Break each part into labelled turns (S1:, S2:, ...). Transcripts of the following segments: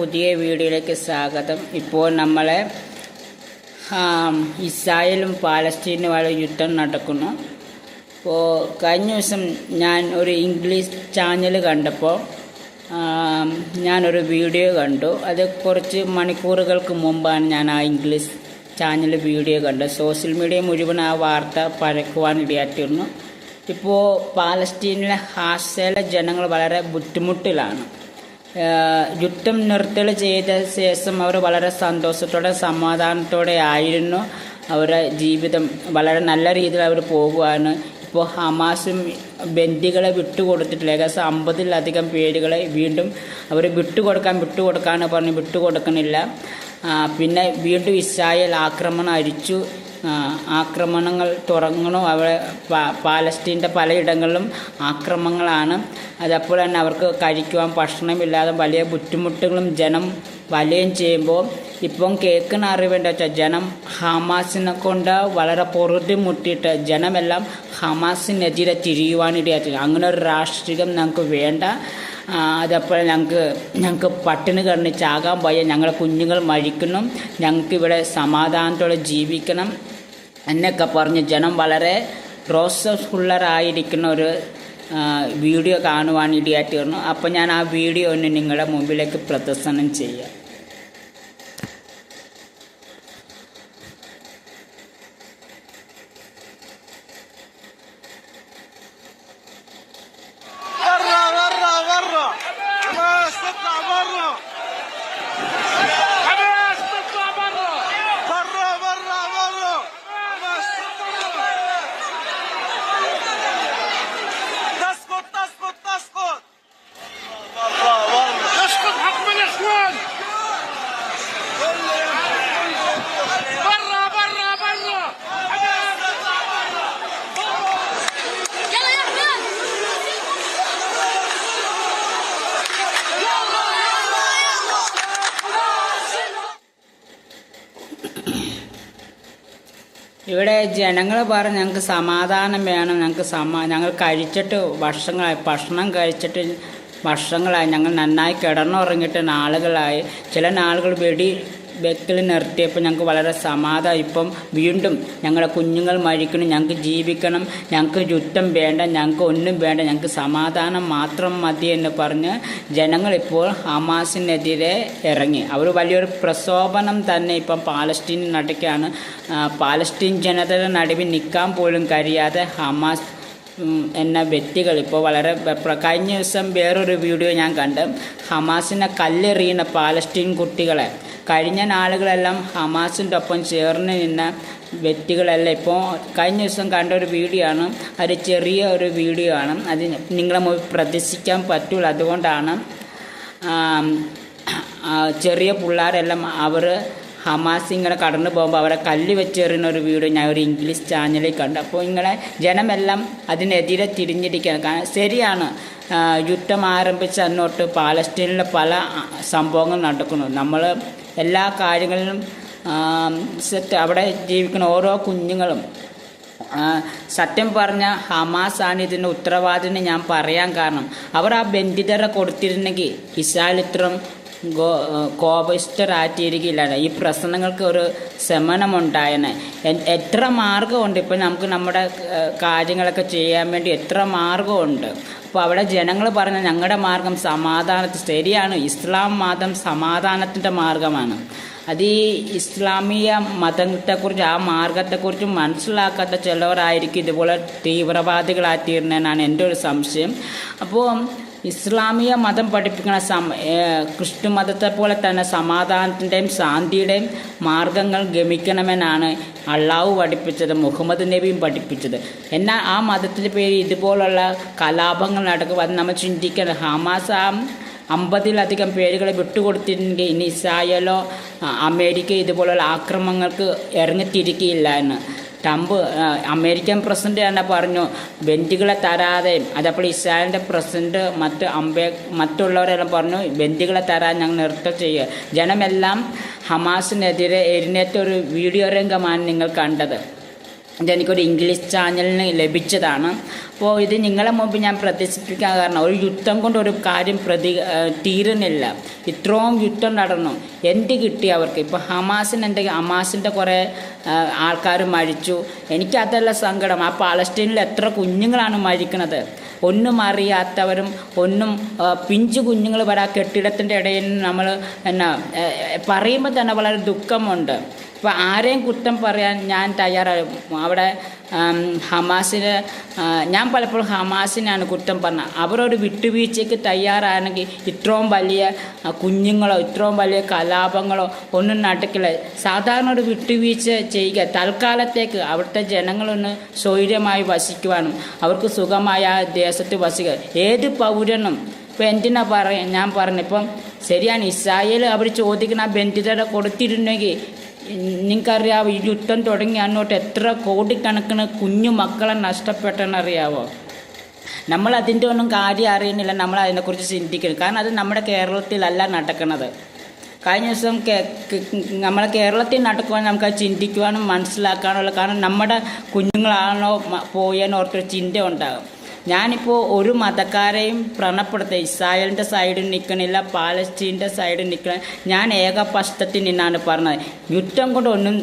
S1: പുതിയ വീഡിയോയിലേക്ക് സ്വാഗതം. ഇപ്പോൾ നമ്മളെ ഇസ്രായേലും പാലസ്തീനുമായുള്ള യുദ്ധം നടക്കുന്നു. ഇപ്പോൾ കഴിഞ്ഞ ദിവസം ഞാൻ ഒരു ഇംഗ്ലീഷ് ചാനൽ കണ്ടപ്പോൾ ഞാനൊരു വീഡിയോ കണ്ടു. അത് കുറച്ച് മണിക്കൂറുകൾക്ക് മുമ്പാണ് ഞാൻ ആ ഇംഗ്ലീഷ് ചാനൽ വീഡിയോ കണ്ടത്. സോഷ്യൽ മീഡിയ മുഴുവൻ ആ വാർത്ത പരക്കുവാൻ ഇടയാറ്റിരുന്നു ഇപ്പോൾ പാലസ്തീനിലെ ഹാസയിലെ ജനങ്ങൾ വളരെ ബുദ്ധിമുട്ടിലാണ്. യുദ്ധം നിർത്തൽ ചെയ്ത ശേഷം അവർ വളരെ സന്തോഷത്തോടെ സമാധാനത്തോടെ ആയിരുന്നു. അവരുടെ ജീവിതം വളരെ നല്ല രീതിയിൽ അവർ പോകുവാണ്. ഇപ്പോൾ ഹമാസും ബന്ദികളെ വിട്ടുകൊടുത്തിട്ടില്ല. ഏകദേശം അമ്പതിലധികം പേരുകളെ വീണ്ടും അവർ വിട്ടുകൊടുക്കാൻ വിട്ടുകൊടുക്കാന്ന് പറഞ്ഞ് വിട്ടുകൊടുക്കണില്ല. പിന്നെ വീണ്ടും ഇസ്രായേൽ ആക്രമണം അരിച്ചു ആക്രമണങ്ങൾ തുടങ്ങണു. അവിടെ പാലസ്റ്റീന്റെ പലയിടങ്ങളിലും ആക്രമണങ്ങളാണ് അതപ്പോൾ തന്നെ അവർക്ക് കഴിക്കുവാൻ ഭക്ഷണമില്ലാതെ വലിയ ബുദ്ധിമുട്ടുകളും ജനം വലയും ചെയ്യുമ്പോൾ ഇപ്പം കേൾക്കുന്ന അറിവ് എന്താ വെച്ചാൽ ജനം ഹമാസിനെ കൊണ്ട് വളരെ പൊറുതി മുട്ടിയിട്ട് ജനമെല്ലാം ഹമാസിനെതിരെ തിരിയുവാനിടയാക്കി അങ്ങനെ ഒരു രാഷ്ട്രീയം ഞങ്ങൾക്ക് വേണ്ട. ആ, അതപ്പോൾ ഞങ്ങൾക്ക് ഞങ്ങൾക്ക് പട്ടിണി കിടന്ന് ചാകാൻ വയ്യ. ഞങ്ങളെ കുഞ്ഞുങ്ങൾ മരിക്കണം ഞങ്ങൾക്ക് ഇവിടെ സമാധാനത്തോടെ ജീവിക്കണം എന്നൊക്കെ പറഞ്ഞ് ജനം വളരെ റോസഫുള്ളറായിരിക്കുന്ന ഒരു വീഡിയോ കാണുവാൻ വന്നു. അപ്പോൾ ഞാൻ ആ വീഡിയോ ഒന്ന് നിങ്ങളുടെ മുമ്പിലേക്ക് പ്രദർശനം ചെയ്യാം. ഇവിടെ ജനങ്ങൾ പറഞ്ഞ് ഞങ്ങൾക്ക് സമാധാനം വേണം ഞങ്ങൾക്ക് സമാ ഞങ്ങൾ കഴിച്ചിട്ട് വർഷങ്ങളായി ഭക്ഷണം കഴിച്ചിട്ട് വർഷങ്ങളായി ഞങ്ങൾ നന്നായി കിടന്നുറങ്ങിയിട്ട് നാളുകളായി. ചില നാളുകൾ വെടി വെക്കൽ നിർത്തിയപ്പോൾ ഞങ്ങൾക്ക് വളരെ സമാധാനം. ഇപ്പം വീണ്ടും ഞങ്ങളുടെ കുഞ്ഞുങ്ങൾ മരിക്കണം ഞങ്ങൾക്ക് ജീവിക്കണം. ഞങ്ങൾക്ക് യുദ്ധം വേണ്ട. ഞങ്ങൾക്ക് ഒന്നും വേണ്ട. ഞങ്ങൾക്ക് സമാധാനം മാത്രം മതി എന്ന് പറഞ്ഞ് ജനങ്ങളിപ്പോൾ ഹമാസിനെതിരെ ഇറങ്ങി. അവർ വലിയൊരു പ്രക്ഷോഭനം തന്നെ ഇപ്പം പാലസ്തീൻ നടക്കുകയാണ്. പാലസ്തീൻ ജനതയുടെ നടുവിൽ നിൽക്കാൻ പോലും കഴിയാതെ ഹമാസ് എന്ന വ്യക്തികൾ ഇപ്പോൾ വളരെ കഴിഞ്ഞ ദിവസം വേറൊരു വീഡിയോ ഞാൻ കണ്ട്. ഹമാസിനെ കല്ലെറിയുന്ന പാലസ്തീൻ കുട്ടികളെ. കഴിഞ്ഞ നാളുകളെല്ലാം ഹമാസിന്റെ ഒപ്പം ചേർന്ന് നിന്ന വ്യക്തികളെല്ലാം ഇപ്പോൾ കഴിഞ്ഞ ദിവസം കണ്ട ഒരു വീഡിയോ ആണ് അത് ചെറിയ ഒരു വീഡിയോ ആണ് അത് നിങ്ങളെ മുമ്പിൽ പ്രദർശിക്കാൻ പറ്റുള്ളൂ അതുകൊണ്ടാണ് ചെറിയ പിള്ളേരെല്ലാം അവർ ഹമാസ് ഇങ്ങനെ കടന്നു പോകുമ്പോൾ അവരെ കല്ല് വെച്ചെറിയുന്ന ഒരു വീഡിയോ ഞാൻ ഒരു ഇംഗ്ലീഷ് ചാനലിൽ കണ്ടു. അപ്പോൾ ഇങ്ങനെ ജനമെല്ലാം അതിനെതിരെ തിരിഞ്ഞിരിക്കുകയാണ്. കാരണം ശരിയാണ് യുദ്ധം ആരംഭിച്ച അന്നോട്ട് പാലസ്തീനിലെ പല സംഭവങ്ങൾ നടക്കുന്നു. നമ്മൾ എല്ലാ കാര്യങ്ങളിലും സെറ്റ് അവിടെ ജീവിക്കുന്ന ഓരോ കുഞ്ഞുങ്ങളും സത്യം പറഞ്ഞ ഹമാസാണ് ഇതിന്റെ ഉത്തരവാദിന് ഞാൻ പറയാൻ കാരണം. അവർ ആ ബന്ധിതരെ കൊടുത്തിരുന്നെങ്കിൽ ഇസ്രായേൽ ഇത്രയും ഗോ കോപിസ്റ്ററായിട്ടിരിക്കില്ല ഈ പ്രശ്നങ്ങൾക്ക് ഒരു ശമനമുണ്ടായനെ. എ- എത്ര മാർഗമുണ്ട് ഇപ്പം നമുക്ക് നമ്മുടെ കാര്യങ്ങളൊക്കെ ചെയ്യാൻ വേണ്ടി എത്ര മാർഗമുണ്ട് അപ്പോൾ അവിടെ ജനങ്ങൾ പറഞ്ഞ ഞങ്ങളുടെ മാർഗം സമാധാനത്തിൽ ശരിയാണ്. ഇസ്ലാം മതം സമാധാനത്തിന്റെ മാർഗമാണ്. അത് ഈ ഇസ്ലാമിക മതത്തെക്കുറിച്ച് ആ മാർഗത്തെക്കുറിച്ച് മനസ്സിലാക്കാത്ത ചിലവരായിരിക്കും ഇതുപോലെ തീവ്രവാദികളായിത്തീരുന്നതെന്നാണ് എന്റെ ഒരു സംശയം. അപ്പോൾ ഇസ്ലാമിക മതം പഠിപ്പിക്കുന്ന സമ ക്രിസ്തു മതത്തെ പോലെ തന്നെ സമാധാനത്തിന്റെയും ശാന്തിയുടെയും മാർഗങ്ങൾ ഗമിക്കണമെന്നാണ് അള്ളാഹു പഠിപ്പിച്ചത് മുഹമ്മദ് നബിയും പഠിപ്പിച്ചത്. എന്നാൽ ആ മതത്തിന്റെ പേര് ഇതുപോലുള്ള കലാപങ്ങൾ നടക്കും അത് നമ്മൾ ചിന്തിക്കണം ഹമാസ് ആ അമ്പതിലധികം പേരുകളെ വിട്ടുകൊടുത്തിരുന്നെങ്കിൽ ഇനി ഇസ്രായേലോ അമേരിക്ക ഇതുപോലുള്ള ആക്രമണങ്ങൾക്ക് ഇറങ്ങിത്തിരിക്കില്ല എന്ന്. ട്രംപ് അമേരിക്കൻ പ്രസിഡന്റ് തന്നെ പറഞ്ഞു ബന്ദികളെ തരാതെയും അതേപോലെ ഇസ്രായേലിന്റെ പ്രസിഡന്റ് മറ്റ് അംബേ മറ്റുള്ളവരെല്ലാം പറഞ്ഞു ബന്ദികളെ തരാൻ ഞങ്ങൾ നൃത്തം ചെയ്യുക. ജനമെല്ലാം ഹമാസിനെതിരെ എഴുന്നേറ്റ ഒരു വീഡിയോ രംഗമാണ് നിങ്ങൾ കണ്ടത്. ഇതെനിക്കൊരു ഇംഗ്ലീഷ് ചാനലിന് ലഭിച്ചതാണ്. അപ്പോൾ ഇത് നിങ്ങളെ മുമ്പ് ഞാൻ പ്രദർശിപ്പിക്കാൻ കാരണം ഒരു യുദ്ധം കൊണ്ട് ഒരു കാര്യം പ്രതി തീരുന്നില്ല. ഇത്രയും യുദ്ധം നടന്നു. എന്ത് കിട്ടി അവർക്ക്? ഇപ്പോൾ ഹമാസിന് എന്റെ ഹമാസിന്റെ കുറേ ആൾക്കാർ മരിച്ചു. എനിക്കതല്ല സങ്കടം. ആ പാലസ്റ്റീനിൽ എത്ര കുഞ്ഞുങ്ങളാണ് മരിക്കുന്നത്? ഒന്നും അറിയാത്തവരും ഒന്നും പിഞ്ചു കുഞ്ഞുങ്ങൾ വരെ ആ കെട്ടിടത്തിന്റെ ഇടയിൽ നമ്മൾ എന്നാ പറയുമ്പോൾ തന്നെ വളരെ ദുഃഖമുണ്ട്. ഇപ്പോൾ ആരെയും കുറ്റം പറയാൻ ഞാൻ തയ്യാറായി. അവിടെ ഹമാസിന് ഞാൻ പലപ്പോഴും ഹമാസിനാണ് കുറ്റം പറഞ്ഞത് അവരൊരു വിട്ടുവീഴ്ചയ്ക്ക് തയ്യാറാണെങ്കിൽ ഇത്രയും വലിയ കുഞ്ഞുങ്ങളോ ഇത്രയും വലിയ കലാപങ്ങളോ ഒന്നും നടക്കില്ല. സാധാരണ ഒരു വിട്ടുവീഴ്ച ചെയ്യുക തൽക്കാലത്തേക്ക് അവിടുത്തെ ജനങ്ങളൊന്ന് സ്വൈര്യമായി വസിക്കുവാനും അവർക്ക് സുഖമായ ആ ദേശത്ത് വസിക്കുക. ഏത് പൗരനും ഇപ്പം എന്തിനാ പറയാ ഞാൻ പറഞ്ഞു ഇപ്പം ശരിയാണ് ഇസ്രായേൽ അവർ ചോദിക്കുന്ന ബന്ധിതരെ കൊടുത്തിരുന്നെങ്കിൽ നിങ്ങൾക്കറിയാവോ ഈ യുദ്ധം തുടങ്ങി അങ്ങോട്ട് എത്ര കോടിക്കണക്കിന് കുഞ്ഞു മക്കളെ നഷ്ടപ്പെട്ടെന്നറിയാവോ? നമ്മൾ അതിന്റെ ഒന്നും കാര്യം അറിയുന്നില്ല നമ്മൾ അതിനെക്കുറിച്ച് ചിന്തിക്കണം കാരണം അത് നമ്മുടെ കേരളത്തിലല്ല നടക്കുന്നത് കഴിഞ്ഞ ദിവസം നമ്മളെ കേരളത്തിൽ നടക്കുവാൻ നമുക്ക് അത് ചിന്തിക്കുവാനും മനസ്സിലാക്കാനുള്ള കാരണം നമ്മുടെ കുഞ്ഞുങ്ങളാണോ പോയെന്ന് ഓർത്തൊരു ചിന്ത ഉണ്ടാകും ഞാനിപ്പോൾ ഒരു മതക്കാരെയും പ്രണപ്പെടുത്ത ഇസ്രായേലിന്റെ സൈഡിൽ നിൽക്കണില്ല പാലസ്തീന്റെ സൈഡിൽ നിൽക്കണ ഞാൻ ഏകപക്ഷത്തിൽ നിന്നാണ് പറഞ്ഞത്. യുദ്ധം കൊണ്ട് ഒന്നും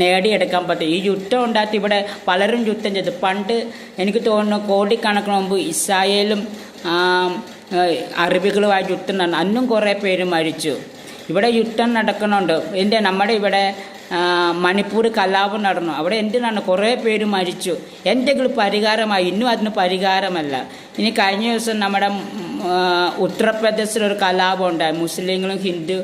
S1: നേടിയെടുക്കാൻ പറ്റും ഈ യുദ്ധം ഉണ്ടാക്കി ഇവിടെ പലരും യുദ്ധം ചെയ്തു. പണ്ട് എനിക്ക് തോന്നുന്നു കോടിക്കണക്കിന് മുമ്പ് ഇസ്രായേലും അറബികളുമായി യുദ്ധം നടന്നു. അന്നും കുറേ പേര് മരിച്ചു. ഇവിടെ യുദ്ധം നടക്കുന്നുണ്ട്. എന്റെ നമ്മുടെ ഇവിടെ മണിപ്പൂർ കലാപം നടന്നു. അവിടെ എന്റെ എന്തിനാണ്? കുറേ പേര് മരിച്ചു. എന്തെങ്കിലും പരിഹാരമായി? ഇന്നും അതിന് പരിഹാരമല്ല. ഇനി കഴിഞ്ഞ ദിവസം നമ്മുടെ ഉത്തർപ്രദേശിലൊരു കലാപം ഉണ്ടായി. മുസ്ലിങ്ങളും ഹിന്ദു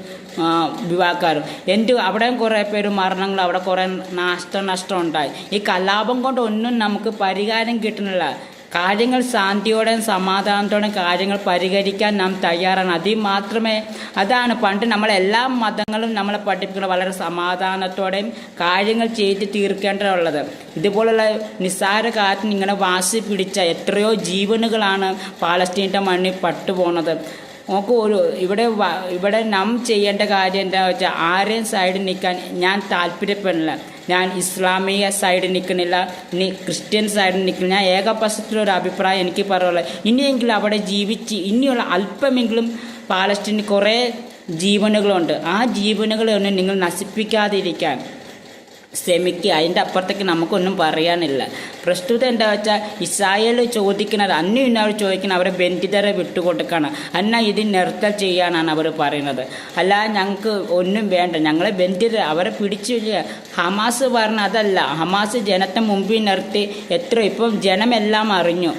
S1: വിവാഹക്കാരും. എന്റെ അവിടെയും കുറേ പേര് മരണങ്ങൾ അവിടെ കുറേ നാശനഷ്ടം ഉണ്ടായി. ഈ കലാപം കൊണ്ട് ഒന്നും നമുക്ക് പരിഹാരം കിട്ടുന്നില്ല. കാര്യങ്ങൾ ശാന്തിയോടെയും സമാധാനത്തോടെയും കാര്യങ്ങൾ പരിഹരിക്കാൻ നാം തയ്യാറാണ്. അതിൽ മാത്രമേ അതാണ് പണ്ട് നമ്മളെല്ലാ മതങ്ങളും നമ്മളെ പഠിപ്പിക്കുന്നത് വളരെ സമാധാനത്തോടെയും കാര്യങ്ങൾ ചെയ്ത് തീർക്കേണ്ടതുള്ളത്. ഇതുപോലുള്ള നിസ്സാര കാര്യത്തിന് ഇങ്ങനെ വാശി പിടിച്ച എത്രയോ ജീവനുകളാണ് പാലസ്തീന്റെ മണ്ണിൽ പട്ടുപോണത്. നമുക്ക് ഒരു ഇവിടെ ഇവിടെ നാം ചെയ്യേണ്ട കാര്യം എന്താ വെച്ചാൽ ആരെയും സൈഡിൽ നിൽക്കാൻ ഞാൻ താല്പര്യപ്പെടുന്നില്ല ഞാൻ ഇസ്ലാമിക സൈഡിൽ നിൽക്കുന്നില്ല നീ ക്രിസ്ത്യൻ സൈഡിൽ നിൽക്കുന്നില്ല. ഞാൻ ഏകപക്ഷത്തിലൊരു അഭിപ്രായം എനിക്ക് പറയുള്ളത് ഇനിയെങ്കിലും അവിടെ ജീവിച്ച് ഇനിയുള്ള അല്പമെങ്കിലും പാലസ്തീനിൽ കുറേ ജീവനുകളുണ്ട്. ആ ജീവനുകളൊന്നും നിങ്ങൾ നശിപ്പിക്കാതിരിക്കാൻ ശ്രമിക്കുക. അതിന്റെ അപ്പുറത്തേക്ക് നമുക്കൊന്നും പറയാനില്ല. പ്രസ്തുത എന്താ വെച്ചാൽ ഇസ്രായേൽ ചോദിക്കുന്നത് അന്നും ഇന്നവർ ചോദിക്കുന്നത് അവരെ ബന്ധിതരെ വിട്ടുകൊടുക്കണം. എന്നാൽ ഇത് നിർത്തൽ ചെയ്യാനാണ് അവർ പറയുന്നത്. അല്ല ഞങ്ങൾക്ക് ഒന്നും വേണ്ട. ഞങ്ങളെ ബന്ധിതർ അവരെ പിടിച്ചു. ഹമാസ് പറഞ്ഞ അതല്ല. ഹമാസ് ജനത്തെ മുമ്പിൽ നിർത്തി എത്ര ഇപ്പം ജനമെല്ലാം അറിഞ്ഞു.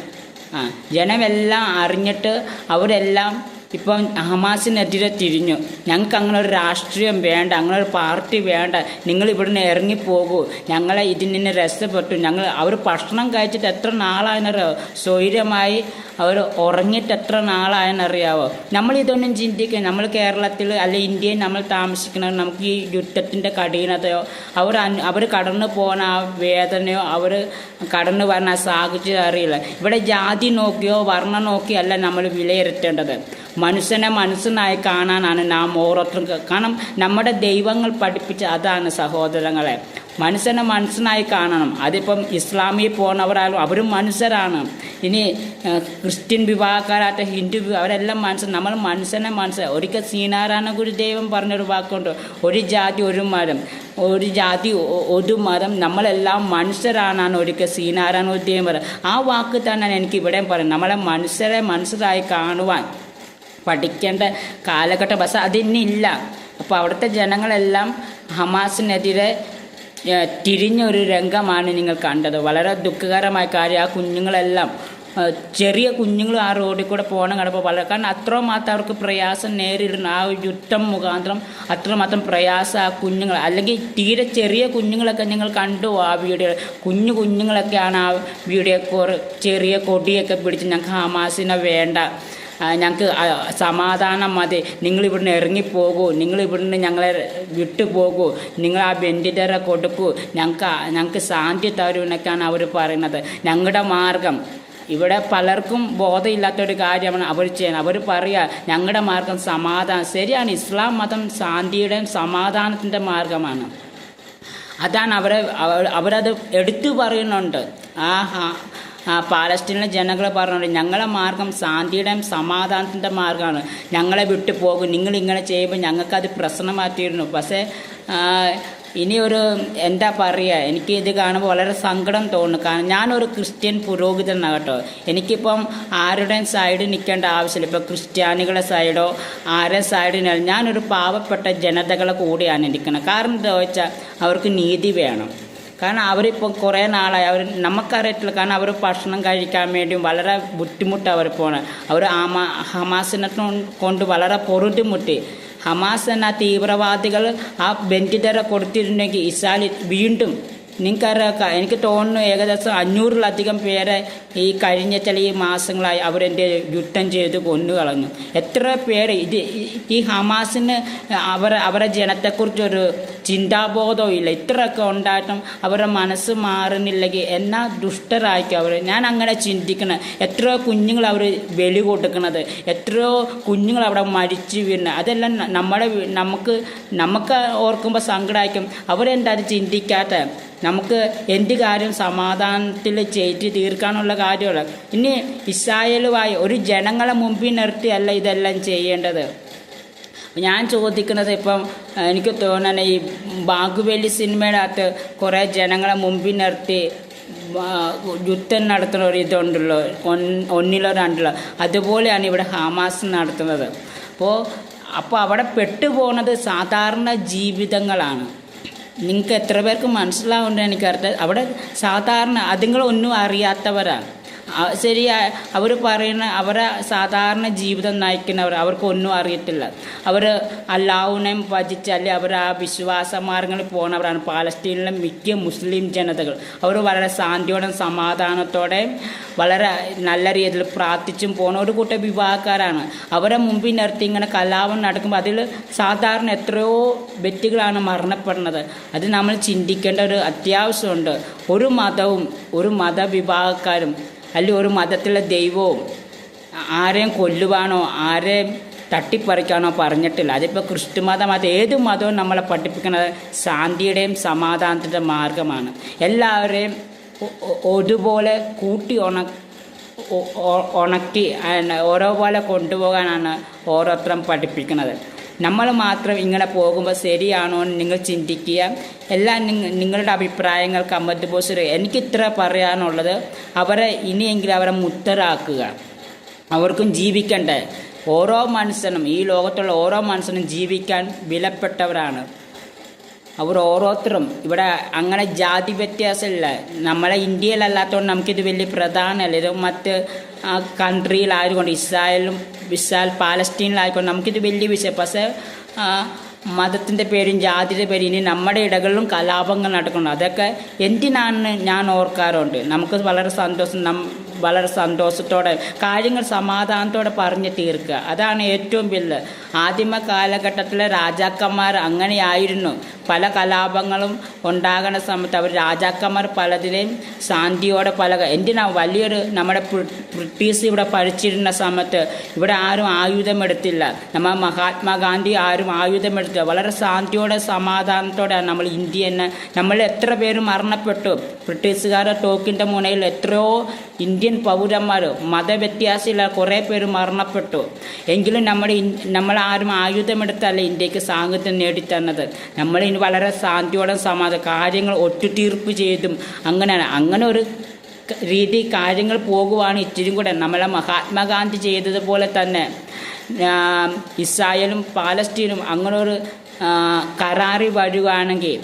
S1: ആ ജനമെല്ലാം അറിഞ്ഞിട്ട് അവരെല്ലാം ഇപ്പം ഹമാസിനെതിരെ തിരിഞ്ഞു. ഞങ്ങൾക്ക് അങ്ങനെ ഒരു രാഷ്ട്രീയം വേണ്ട അങ്ങനെ ഒരു പാർട്ടി വേണ്ട. നിങ്ങൾ ഇവിടുന്ന് ഇറങ്ങിപ്പോകൂ. ഞങ്ങളെ ഇതിൽ നിന്ന് രക്ഷപ്പെട്ടു. ഞങ്ങൾ അവർ ഭക്ഷണം കഴിച്ചിട്ട് എത്ര നാളായെന്നറിയാവോ സ്വൈര്യമായി അവർ ഉറങ്ങിയിട്ട് എത്ര നാളായെന്നറിയാവോ? നമ്മൾ ഇതൊന്നും ചിന്തിക്കുക നമ്മൾ കേരളത്തിൽ അല്ലെ ഇന്ത്യയിൽ നമ്മൾ താമസിക്കുന്നത് നമുക്ക് ഈ യുദ്ധത്തിന്റെ കഠിനതയോ അവർ അവർ കടന്നു പോകുന്ന ആ വേദനയോ അവർ കടന്നു വരുന്ന സാഹചര്യം അറിയില്ല. ഇവിടെ ജാതി നോക്കിയോ വർണം നോക്കിയോ അല്ല നമ്മൾ വിലയിരുത്തേണ്ടത്. മനുഷ്യനെ മനസ്സിനായി കാണാനാണ് നാം ഓരോരുത്തരും ക- കാരണം നമ്മുടെ ദൈവങ്ങൾ പഠിപ്പിച്ച അതാണ് സഹോദരങ്ങളെ. മനുഷ്യനെ മനുഷ്യനായി കാണണം. അതിപ്പം ഇസ്ലാമിൽ പോകുന്നവരായാലും അവരും മനുഷ്യരാണ്. ഇനി ക്രിസ്ത്യൻ വിഭാഗക്കാരായിട്ട് ഹിന്ദു അവരെല്ലാം മനുഷ്യൻ നമ്മൾ മനുഷ്യനെ മനുഷ്യൻ ഒരിക്കൽ സീനാരായണ ഗുരുദേവൻ പറഞ്ഞൊരു വാക്കുണ്ട് ഒരു ജാതി ഒരു മരം ഒരു ജാതി ഒരു മതം നമ്മളെല്ലാം മനുഷ്യരാണെന്നാണ് ഒരിക്കൽ സീനാരായണ ഗുരുദേവൻ പറയുന്നത് ആ വാക്ക് തന്നെയാണ് എനിക്ക് ഇവിടെയും പറയുന്നത്. നമ്മളെ മനുഷ്യരെ മനുഷ്യരായി കാണുവാൻ പഠിക്കേണ്ട കാലഘട്ടം പക്ഷെ അതിന്നില്ല അപ്പോൾ അവിടുത്തെ ജനങ്ങളെല്ലാം ഹമാസിനെതിരെ തിരിഞ്ഞൊരു രംഗമാണ് നിങ്ങൾ കണ്ടത്. വളരെ ദുഃഖകരമായ കാര്യം. ആ കുഞ്ഞുങ്ങളെല്ലാം ചെറിയ കുഞ്ഞുങ്ങൾ ആ റോഡിൽ കൂടെ പോകണം കണ്ടപ്പോൾ വളരെ കാരണം അത്രമാത്രം അവർക്ക് പ്രയാസം നേരിടുന്ന ആ യുദ്ധം മുഖാന്തരം അത്രമാത്രം പ്രയാസം ആ കുഞ്ഞുങ്ങൾ അല്ലെങ്കിൽ തീരെ ചെറിയ കുഞ്ഞുങ്ങളൊക്കെ നിങ്ങൾ കണ്ടു ആ വീഡിയോ. കുഞ്ഞു കുഞ്ഞുങ്ങളൊക്കെയാണ് ആ വീഡിയോ ചെറിയ കൊടിയൊക്കെ പിടിച്ച് ഞങ്ങൾക്ക് ഹമാസിനെ വേണ്ട. ഞങ്ങൾക്ക് സമാധാനം മതി. നിങ്ങൾ ഇവിടുന്ന് ഇറങ്ങിപ്പോകൂ. നിങ്ങൾ ഇവിടുന്ന് ഞങ്ങളെ വിട്ടുപോകൂ. നിങ്ങൾ ആ ബന്ധിതരെ കൊടുക്കൂ. ഞങ്ങൾക്ക് ഞങ്ങൾക്ക് ശാന്തി തരൂ എന്നൊക്കെയാണ് അവർ പറയുന്നത്. ഞങ്ങളുടെ മാർഗം. ഇവിടെ പലർക്കും ബോധമില്ലാത്തൊരു കാര്യമാണ് അവർ ചെയ്യുന്നത്. അവർ പറയുക ഞങ്ങളുടെ മാർഗം സമാധാനം. ശരിയാണ് ഇസ്ലാം മതം ശാന്തിയുടെയും സമാധാനത്തിന്റെ മാർഗമാണ്. അതാണ് അവരെ അവ- അവരത് എടുത്തു പറയുന്നുണ്ട്. ആ പാലസ്തീനിലെ ജനങ്ങൾ പറഞ്ഞുണ്ട് ഞങ്ങളെ മാർഗം ശാന്തിയുടെയും സമാധാനത്തിന്റെ മാർഗമാണ്. ഞങ്ങളെ വിട്ടു പോകും. നിങ്ങൾ ഇങ്ങനെ ചെയ്യുമ്പോൾ ഞങ്ങൾക്കത് പ്രശ്നമാറ്റിയിരുന്നു. പക്ഷേ ഇനി ഒരു എന്താ പറയുക എനിക്ക് ഇത് കാണുമ്പോൾ വളരെ സങ്കടം തോന്നുന്നു കാരണം ഞാനൊരു ക്രിസ്ത്യൻ പുരോഹിതനാണ് കേട്ടോ. എനിക്കിപ്പം ആരുടെയും സൈഡ് നിൽക്കേണ്ട ആവശ്യമില്ല. ഇപ്പോൾ ക്രിസ്ത്യാനികളുടെ സൈഡോ ആരെ സൈഡിനോ ഞാനൊരു പാവപ്പെട്ട ജനതകളെ കൂടിയാണ് ഇരിക്കുന്നത് കാരണം എന്താ വെച്ചാൽ അവർക്ക് നീതി വേണം. കാരണം അവരിപ്പോൾ കുറേ നാളായി. അവർ നമുക്കറിയത്തില്ല. കാരണം അവർ ഭക്ഷണം കഴിക്കാൻ വേണ്ടി വളരെ ബുദ്ധിമുട്ട് അവർ പോണ് അവർ ആമാ ഹമാസിനെ കൊണ്ട് വളരെ പൊറുതിമുട്ടി. ഹമാസ് എന്ന തീവ്രവാദികൾ ആ ബന്ധിതരെ കൊടുത്തിരുന്നെങ്കിൽ ഇസ്രായേൽ വീണ്ടും നിങ്ങൾക്കറിയാം എനിക്ക് തോന്നുന്നു ഏകദേശം അഞ്ഞൂറിലധികം പേരെ ഈ കഴിഞ്ഞ ചില ഈ മാസങ്ങളായി അവരെന്റെ യുദ്ധം ചെയ്ത് കൊന്നു കളഞ്ഞു. എത്ര പേര്? ഇത് ഈ- ഹമാസിന് അവർ അവരെ ജനത്തെക്കുറിച്ചൊരു ചിന്താബോധവും ഇല്ല ഇത്രയൊക്കെ ഉണ്ടായിട്ടും അവരുടെ മനസ്സ് മാറുന്നില്ലെങ്കിൽ എന്നാ ദുഷ്ടരായിരിക്കും അവർ ഞാൻ അങ്ങനെ ചിന്തിക്കണം. എത്രയോ കുഞ്ഞുങ്ങൾ അവർ ബലി കൊടുക്കുന്നത് എത്രയോ കുഞ്ഞുങ്ങൾ അവിടെ മരിച്ചു വീഴുന്നത് അതെല്ലാം നമ്മുടെ നമുക്ക് നമുക്ക് ഓർക്കുമ്പോൾ സങ്കടമായിരിക്കും. അവരെന്താ അത് ചിന്തിക്കാത്ത. നമുക്ക് എന്ത് കാര്യം സമാധാനത്തിൽ ചെയ്ത് തീർക്കാനുള്ള കാര്യമല്ല ഇനി ഇസ്രായേലുമായി ഒരു ജനങ്ങളെ മുമ്പിൽ നിർത്തിയല്ല ഇതെല്ലാം ചെയ്യേണ്ടത്. ഞാൻ ചോദിക്കുന്നത് ഇപ്പം എനിക്ക് തോന്നുന്നത് ഈ ബാഗുവേലി സിനിമയുടെ അകത്ത് കുറേ ജനങ്ങളെ മുമ്പിൽ നിർത്തി യുദ്ധം നടത്തുന്ന ഒരു ഇതുണ്ടല്ലോ ഒന്ന് ഒന്നിലോ രണ്ടിലോ. അതുപോലെയാണ് ഇവിടെ ഹമാസ് നടത്തുന്നത്. അപ്പോൾ അപ്പോൾ അവിടെ പെട്ടുപോകുന്നത് സാധാരണ ജീവിതങ്ങളാണ്. നിങ്ങൾക്ക് എത്ര പേർക്ക് മനസ്സിലാവുന്നുണ്ട് എനിക്കറിയാം അവിടെ സാധാരണ അതുങ്ങളൊന്നും അറിയാത്തവരാണ്. ആ, ശരി അവർ പറയുന്ന അവരെ സാധാരണ ജീവിതം നയിക്കുന്നവർ അവർക്കൊന്നും അറിയത്തില്ല. അവർ അല്ലാഹുനെയും ഭജിച്ച് അല്ലെങ്കിൽ അവർ ആ വിശ്വാസ മാർഗങ്ങളിൽ പോകുന്നവരാണ് പാലസ്തീനിലെ മിക്ക മുസ്ലിം ജനതകൾ. അവർ വളരെ ശാന്തിയോടെ സമാധാനത്തോടെ വളരെ നല്ല രീതിയിൽ പ്രാർത്ഥിച്ചും പോകുന്ന ഒരു കൂട്ടം വിവാഹക്കാരാണ് അവരെ മുമ്പിൽ നിർത്തി ഇങ്ങനെ കലാപം നടക്കുമ്പോൾ അതിൽ സാധാരണ എത്രയോ വ്യക്തികളാണ് മരണപ്പെടുന്നത്. അത് നമ്മൾ ചിന്തിക്കേണ്ട ഒരു അത്യാവശ്യമുണ്ട്. ഒരു മതവും ഒരു മതവിഭാഗക്കാരും അല്ലെങ്കിൽ ഒരു മതത്തിലെ ദൈവവും ആരെയും കൊല്ലുവാനോ ആരെയും തട്ടിപ്പറിക്കാനോ പറഞ്ഞിട്ടില്ല. അതിപ്പോൾ ക്രിസ്തു മതം അത് ഏത് മതവും നമ്മളെ പഠിപ്പിക്കുന്നത് ശാന്തിയുടെയും സമാധാനത്തിന്റെ മാർഗമാണ്. എല്ലാവരെയും ഒ- ഒ- ഒരുപോലെ കൂട്ടി ഉണ ഉണക്കി ഓരോ പോലെ കൊണ്ടുപോകാനാണ് ഓരോരുത്തരും പഠിപ്പിക്കുന്നത്. നമ്മൾ മാത്രം ഇങ്ങനെ പോകുമ്പോൾ ശരിയാണോ എന്ന് നിങ്ങൾ ചിന്തിക്കുക. എല്ലാം നിങ്ങ- നിങ്ങളുടെ അഭിപ്രായങ്ങൾ കമന്റ് ബോക്സിൽ എനിക്ക് ഇത്ര പറയാനുള്ളത്. അവരെ ഇനിയെങ്കിലും അവരെ മുത്തരാക്കുക. അവർക്കും ജീവിക്കണ്ടേ. ഓരോ മനുഷ്യനും ഈ ലോകത്തുള്ള ഓരോ മനുഷ്യനും ജീവിക്കാൻ വിലപ്പെട്ടവരാണ്. അവർ ഓരോരുത്തരും ഇവിടെ അങ്ങനെ ജാതി വ്യത്യാസമില്ല. നമ്മളെ ഇന്ത്യയിലല്ലാത്തതുകൊണ്ട് നമുക്കിത് വലിയ പ്രധാനമല്ല. ഇത് മറ്റ് കൺട്രിയിലായതുകൊണ്ട് ഇസ്രായേലും ഇസ്രായേൽ പാലസ്തീനിലായതുകൊണ്ട് നമുക്കിത് വലിയ വിഷയം. പക്ഷേ മതത്തിന്റെ പേരും ജാതിയുടെ പേരും ഇനി നമ്മുടെ ഇടകളിലും കലാപങ്ങൾ നടക്കുന്നു അതൊക്കെ എന്തിനാണെന്ന് ഞാൻ ഓർക്കാറുണ്ട്. നമുക്ക് വളരെ സന്തോഷം. നം വളരെ സന്തോഷത്തോടെ കാര്യങ്ങൾ സമാധാനത്തോടെ പറഞ്ഞ് തീർക്കുക. അതാണ് ഏറ്റവും വലുത് ആദിമ കാലഘട്ടത്തിലെ രാജാക്കന്മാർ അങ്ങനെയായിരുന്നു. പല കലാപങ്ങളും ഉണ്ടാകുന്ന സമയത്ത് അവർ രാജാക്കന്മാർ പലതിലെയും ശാന്തിയോടെ പല എന്തിനാ വലിയൊരു നമ്മുടെ ബ്രി- ബ്രിട്ടീഷ് ഇവിടെ ഭരിച്ചിരുന്ന സമയത്ത് ഇവിടെ ആരും ആയുധമെടുത്തില്ല. നമ്മൾ മഹാത്മാഗാന്ധി ആരും ആയുധമെടുത്തില്ല. വളരെ ശാന്തിയോടെ സമാധാനത്തോടെയാണ് നമ്മൾ ഇന്ത്യ തന്നെ നമ്മൾ എത്ര പേര് മരണപ്പെട്ടു. ബ്രിട്ടീഷുകാരുടെ ടോക്കിന്റെ മുനയിൽ എത്രയോ ഇന്ത്യൻ പൗരന്മാർ മതവ്യത്യാസമില്ല കുറേ പേര് മരണപ്പെട്ടു. എങ്കിലും നമ്മുടെ നമ്മൾ ആരും ആയുധമെടുത്തല്ല ഇന്ത്യയ്ക്ക് സാഹിത്യം നേടിത്തന്നത്. നമ്മൾ ഇനി വളരെ ശാന്തിയോടെ സമാധാന കാര്യങ്ങൾ ഒത്തുതീർപ്പ് ചെയ്തും അങ്ങനെയാണ്. അങ്ങനെ ഒരു രീതി കാര്യങ്ങൾ പോകുവാണ് ഇച്ചിരി കൂടെ. നമ്മളെ മഹാത്മാഗാന്ധി ചെയ്തതുപോലെ തന്നെ ഇസ്രായേലും പാലസ്തീനും അങ്ങനെ ഒരു കരാറി വരുവാണെങ്കിൽ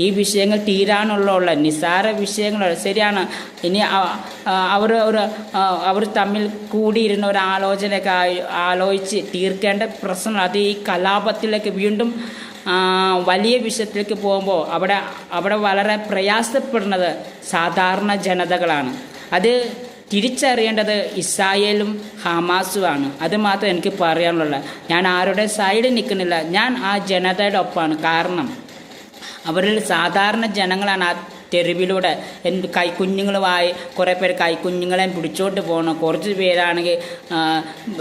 S1: ഈ വിഷയങ്ങൾ തീരാനുള്ള നിസ്സാര വിഷയങ്ങൾ ശരിയാണ്. ഇനി അവർ ഒരു അവർ തമ്മിൽ കൂടിയിരുന്ന ഒരു ആലോചനയൊക്കെ ആലോചിച്ച് തീർക്കേണ്ട പ്രശ്നം അത് ഈ കലാപത്തിലേക്ക് വീണ്ടും വലിയ വിഷയത്തിലേക്ക് പോകുമ്പോൾ അവിടെ അവിടെ വളരെ പ്രയാസപ്പെടുന്നത് സാധാരണ ജനതകളാണ്. അത് തിരിച്ചറിയേണ്ടത് ഇസ്രായേലും ഹമാസുമാണ്. അത് മാത്രം എനിക്ക് പറയാനുള്ളത് ഞാൻ ആരുടെ സൈഡിൽ നിൽക്കുന്നില്ല. ഞാൻ ആ ജനതയുടെ ഒപ്പമാണ് കാരണം അവരിൽ സാധാരണ ജനങ്ങളാണ് ആ തെരുവിലൂടെ എന്ത് കൈക്കുഞ്ഞുങ്ങളുമായി കുറേ പേര് കൈക്കുഞ്ഞുങ്ങളെയും പിടിച്ചോട്ട് പോകണം കുറച്ച് പേരാണെങ്കിൽ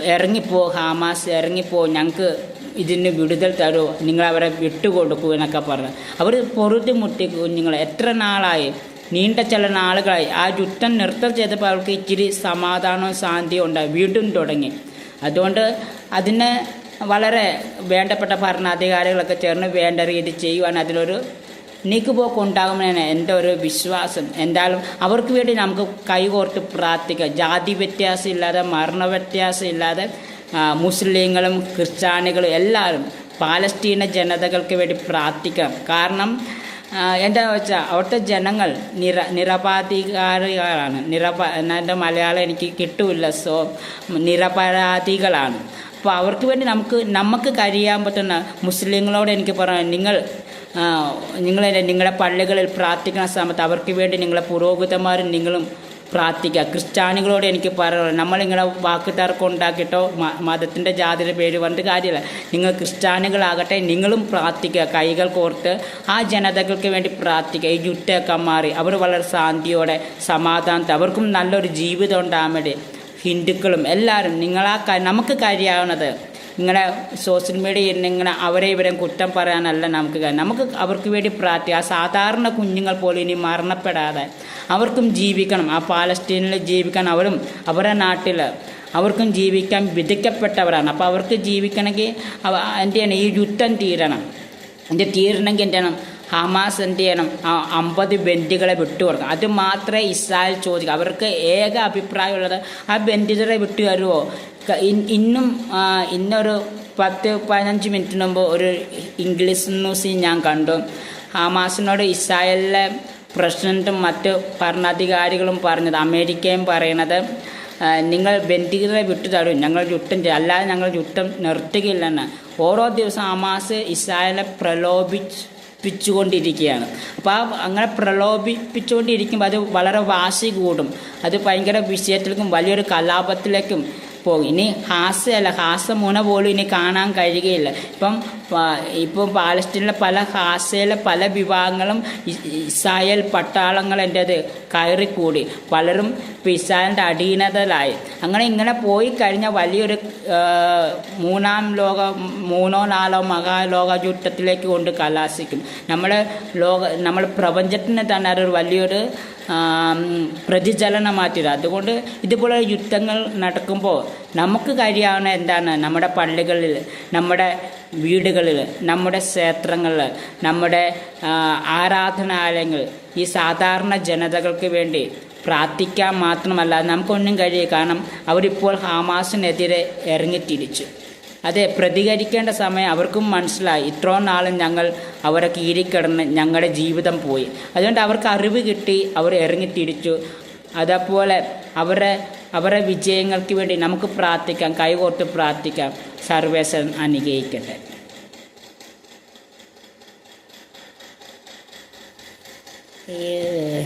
S1: ഇറങ്ങിപ്പോ ഹാമാസ് ഇറങ്ങിപ്പോ ഞങ്ങൾക്ക് ഇതിന് വിടുതൽ തരുമോ നിങ്ങൾ അവരെ വിട്ടുകൊടുക്കൂ എന്നൊക്കെ പറഞ്ഞു. അവർ പൊറുതി മുട്ടി കുഞ്ഞുങ്ങൾ എത്ര നാളായി? നീണ്ട ചില നാളുകളായി. ആ യുദ്ധം നൃത്തം ചെയ്തപ്പോൾ അവർക്ക് ഇച്ചിരി സമാധാനവും ശാന്തിയും ഉണ്ടായി. വീണ്ടും തുടങ്ങി. അതുകൊണ്ട് അതിന് വളരെ വേണ്ടപ്പെട്ട ഭരണാധികാരികളൊക്കെ ചേർന്ന് വേണ്ട രീതി ചെയ്യുവാൻ അതിനൊരു നീക്കുപോക്ക് ഉണ്ടാകുമെന്നാണ് എന്റെ ഒരു വിശ്വാസം. എന്തായാലും അവർക്ക് വേണ്ടി നമുക്ക് കൈകോർത്ത് പ്രാർത്ഥിക്കാം. ജാതി വ്യത്യാസം ഇല്ലാതെ മരണ വ്യത്യാസം ഇല്ലാതെ മുസ്ലിങ്ങളും ക്രിസ്ത്യാനികളും എല്ലാവരും പാലസ്തീന ജനതകൾക്ക് വേണ്ടി പ്രാർത്ഥിക്കാം. കാരണം എന്താ വെച്ചാൽ അവിടുത്തെ ജനങ്ങൾ നിര നിരപാധികാരികളാണ് നിരപ എന്റെ മലയാളം എനിക്ക് കിട്ടൂല സോ നിരപരാധികളാണ്. അപ്പോൾ അവർക്ക് വേണ്ടി നമുക്ക് നമുക്ക് കഴിയാൻ പറ്റുന്ന മുസ്ലിങ്ങളോട് എനിക്ക് പറയാം നിങ്ങൾ നിങ്ങൾ നിങ്ങളുടെ പള്ളികളിൽ പ്രാർത്ഥിക്കുന്ന സമയത്ത് അവർക്ക് വേണ്ടി നിങ്ങളെ പുരോഹിതന്മാരും നിങ്ങളും പ്രാർത്ഥിക്കുക. ക്രിസ്ത്യാനികളോട് എനിക്ക് പറയാനുള്ളത് നമ്മളിങ്ങനെ വാക്ക് തർക്കം ഉണ്ടാക്കിയിട്ടോ മതത്തിന്റെ ജാതിയുടെ പേര് പറഞ്ഞിട്ട് കാര്യമില്ല. നിങ്ങൾ ക്രിസ്ത്യാനികളാകട്ടെ നിങ്ങളും പ്രാർത്ഥിക്കുക കൈകൾ കോർത്ത് ആ ജനതകൾക്ക് വേണ്ടി പ്രാർത്ഥിക്കുക. ഈ ജുറ്റൊക്കെ മാറി അവർ വളരെ ശാന്തിയോടെ സമാധാനത്തെ അവർക്കും നല്ലൊരു ജീവിതം ഉണ്ടാകാൻ വേണ്ടി. ഹിന്ദുക്കളും എല്ലാവരും നിങ്ങളാ നമുക്ക് കാര്യമാവുന്നത്. നിങ്ങളെ സോഷ്യൽ മീഡിയയിൽ നിങ്ങൾ അവരെ ഇവരെ കുറ്റം പറയാനല്ല നമുക്ക്. നമുക്ക് അവർക്ക് വേണ്ടി പ്രാർത്ഥിക്കുക. സാധാരണ കുഞ്ഞുങ്ങൾ പോലും ഇനി മരണപ്പെടാതെ അവർക്കും ജീവിക്കണം. ആ പാലസ്തീനിൽ ജീവിക്കാൻ അവരും അവരുടെ നാട്ടിൽ അവർക്കും ജീവിക്കാൻ വിധിക്കപ്പെട്ടവരാണ്. അപ്പോൾ അവർക്ക് ജീവിക്കണമെങ്കിൽ എന്ത് ചെയ്യണം? ഈ യുദ്ധം തീരണം. ഇത് തീരണമെങ്കിൽ എന്ത് ചെയ്യണം? ഹമാസ് എന്ത് ചെയ്യണം? അമ്പത് ബെൻഡുകളെ വിട്ടുകൊടുക്കണം. അത് മാത്രമേ ഇസ്രായേൽ ചോദിക്കുക അവർക്ക് ഏക അഭിപ്രായമുള്ളത് ആ ബെൻഡുകളെ വിട്ടു തരുമോ ഇന്നും ഇന്നൊരു പത്ത് പതിനഞ്ച് മിനിറ്റിന് മുമ്പ് ഒരു ഇംഗ്ലീഷ് ന്യൂസിൽ ഞാൻ കണ്ടു. ഹമാസിനോട് ഇസ്രായേലിലെ പ്രസിഡന്റും മറ്റ് ഭരണാധികാരികളും പറഞ്ഞത് അമേരിക്കയും പറയണത് നിങ്ങൾ ബന്ദികളെ വിട്ടു തരും. ഞങ്ങൾ യുദ്ധം അല്ലാതെ ഞങ്ങൾ യുദ്ധം നിർത്തുകയില്ലെന്ന്. ഓരോ ദിവസം ഹമാസ് ഇസ്രായേലെ പ്രലോഭിപ്പിച്ചുകൊണ്ടിരിക്കുകയാണ് അപ്പോൾ ആ അങ്ങനെ പ്രലോഭിപ്പിച്ചുകൊണ്ടിരിക്കുമ്പോൾ അത് വളരെ വാശി കൂടും. അത് ഭയങ്കര വിഷയത്തിലേക്കും വലിയൊരു കലാപത്തിലേക്കും പോകും ഇനി ഹാസ്യല്ല ഹാസ മുന പോലും ഇനി കാണാൻ കഴിയുകയില്ല. ഇപ്പം ഇപ്പോൾ ഇപ്പം പാലസ്തീനിലെ പല ഹാസ്യയിലെ പല വിഭാഗങ്ങളും ഇസ്രായേൽ പട്ടാളങ്ങളെന്റെത് കയറിക്കൂടി. പലരും ഇപ്പം ഇസ്രായേലിന്റെ അധീനതയിലായി. അങ്ങനെ ഇങ്ങനെ പോയി കഴിഞ്ഞ വലിയൊരു മൂന്നാം ലോക മൂന്നോ നാലോ മഹാലോക യുദ്ധത്തിലേക്ക് കൊണ്ട് കലാശിക്കും. നമ്മുടെ ലോക നമ്മൾ പ്രപഞ്ചത്തിന് തന്നെ അതൊരു വലിയൊരു പ്രതിചലനമാറ്റിയത്. അതുകൊണ്ട് ഇതുപോലെ യുദ്ധങ്ങൾ നടക്കുമ്പോൾ നമുക്ക് കഴിയാവുന്ന എന്താണ്? നമ്മുടെ പള്ളികളിൽ നമ്മുടെ വീടുകളിൽ നമ്മുടെ ക്ഷേത്രങ്ങളിൽ നമ്മുടെ ആരാധനാലയങ്ങളിൽ ഈ സാധാരണ ജനതകൾക്ക് വേണ്ടി പ്രാർത്ഥിക്കാൻ മാത്രമല്ല നമുക്കൊന്നും കഴിയും കാരണം അവരിപ്പോൾ ഹാമാസിനെതിരെ ഇറങ്ങിത്തിരിച്ചു. അതെ പ്രതികരിക്കേണ്ട സമയം അവർക്കും മനസ്സിലായി. ഇത്രയും നാളും ഞങ്ങൾ അവരെ കീഴിക്കിടന്ന് ഞങ്ങളുടെ ജീവിതം പോയി. അതുകൊണ്ട് അവർക്ക് അറിവ് കിട്ടി അവർ ഇറങ്ങി തിരിച്ചു. അതേപോലെ അവരെ അവരുടെ വിജയങ്ങൾക്ക് വേണ്ടി നമുക്ക് പ്രാർത്ഥിക്കാം കൈകോർത്ത് പ്രാർത്ഥിക്കാം. സർവേശ്വരൻ അനുഗ്രഹിക്കട്ടെ. ഏ